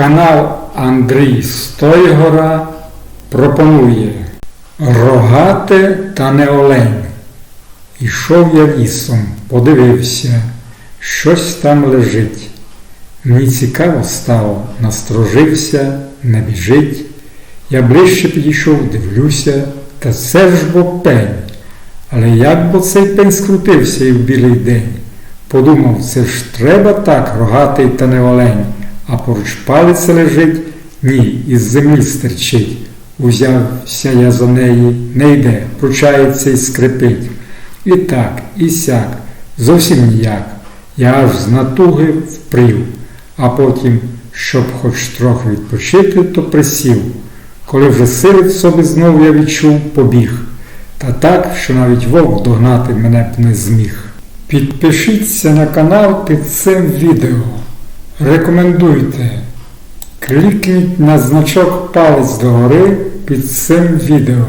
Канал Андрій Стойгора пропонує Рогате та не олень. Ішов я лісом, подивився, щось там лежить. Мені цікаво стало, насторожився, не біжить. Я ближче підійшов, дивлюся, та це ж бо пень. Але як бо цей пень скрутився і в білий день? Подумав, це ж треба так, рогатий та не олень, а поруч палець лежить, ні, із землі стерчить. Узявся я за неї, не йде, пручається і скрипить. І так, і сяк, зовсім ніяк. Я аж з натуги впрів, а потім, щоб хоч трохи відпочити, то присів. Коли вже сили собі знову я відчув, побіг. Та так, що навіть вовк догнати мене б не зміг. Підпишіться на канал під цим відео. Рекомендуйте. Клікніть на значок палець догори під цим відео.